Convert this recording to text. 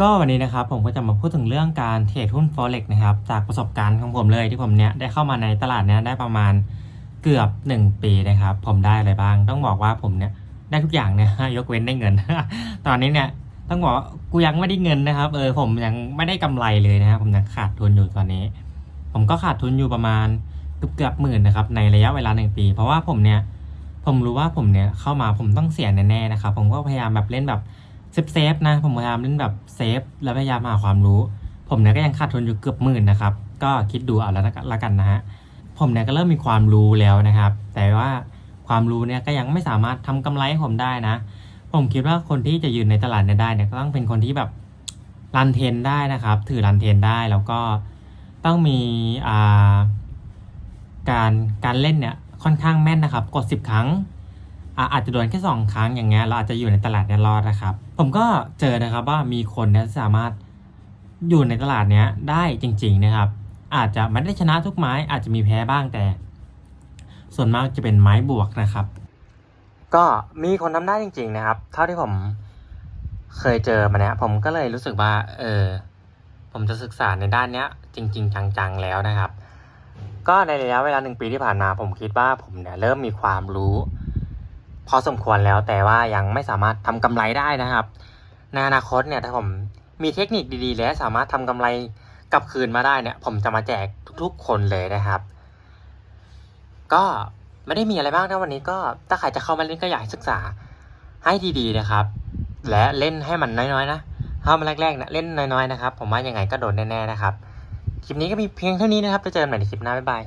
ก็วันนี้นะครับผมก็จะมาพูดถึงเรื่องการเทรดหุ้น forex นะครับจากประสบการณ์ของผมเลยที่ผมเนี้ยได้เข้ามาในตลาดเนี้ยได้ประมาณเกือบ 1 ปีนะครับ ผมได้อะไรบ้าง ต้องบอกว่าผมเนี้ยได้ทุกอย่างเนี่ยยกเว้นได้เงิน ตอนนี้เนี่ยต้องบอกกูยังไม่ได้เงินนะครับเออผมยังไม่ได้กำไรเลยนะครับผมยังขาดทุนอยู่ตอนนี้ ผมก็ขาดทุนอยู่ประมาณเกือบเกือบหมื่นนะครับในระยะเวลาหนึ่งปี เพราะว่าผมเนี่ยผมรู้ว่าผมเนี่ยเข้ามาผมต้องเสียแน่ๆนะครับผมก็พยายามแบบเล่นแบบ เซฟเซฟๆนะ ผมพยายามเล่นแบบเซฟแล้วพยายามหาความรู้ ผมเนี่ยก็ยังขาดทุนอยู่เกือบหมื่นนะครับ ก็คิดดูเอาแล้วละกันนะฮะ ผมเนี่ยก็เริ่มมีความรู้แล้วนะครับ แต่ว่าความรู้เนี่ยก็ยังไม่สามารถทำกำไรให้ผมได้นะ ผมคิดว่าคนที่จะยืนในตลาดเนี่ยได้เนี่ยก็ต้องเป็นคนที่แบบรันเทนได้นะครับ ถือรันเทนได้แล้วก็ต้องมีอ่าการการเล่นเนี่ยค่อนข้างแม่นนะครับ กด 10 ครั้ง อะอาจจะโดนแค่สองครั้งอย่างเงี้ยเราอาจจะอยู่ในตลาดเนี่ยรอดนะครับ ผมก็เจอนะครับว่ามีคนเนี่ยสามารถอยู่ในตลาดเนี้ยได้จริง ๆนะครับ อาจจะไม่ได้ชนะทุกไม้อาจจะมีแพ้บ้างแต่ ส่วนมากจะเป็นไม้บวกนะครับ ก็มีคนทำได้จริง ๆ นะครับ เท่าที่ผมเคยเจอมาเนี่ยผมก็เลยรู้สึกว่า เออ ผมจะศึกษาในด้านเนี้ย จริง ๆ จังๆแล้วนะครับ ก็ในระยะเวลาหนึ่งปีที่ผ่านมา ผมคิดว่าผมเนี่ยเริ่มมีความรู้ พอสมควรแล้วแต่ว่ายังไม่สามารถทำกำไรได้นะครับ ในอนาคตเนี่ยถ้าผมมีเทคนิคดีๆ และสามารถทำกำไรกลับคืนมาได้เนี่ยผมจะมาแจกทุกๆ คนเลยนะครับ ก็ไม่ได้มีอะไรมากนะวันนี้ก็ถ้าใครจะเข้ามาเล่นก็อยากศึกษาให้ดีๆนะครับ และเล่นให้มันน้อยๆนะถ้ามาแรกๆเนี่ยเล่นน้อยๆนะครับ ผมว่ายังไงก็โดนแน่ๆนะครับคลิปนี้ก็มีเพียงเท่านี้นะครับไปเจอกันใหม่ในคลิปหน้าบ๊ายบาย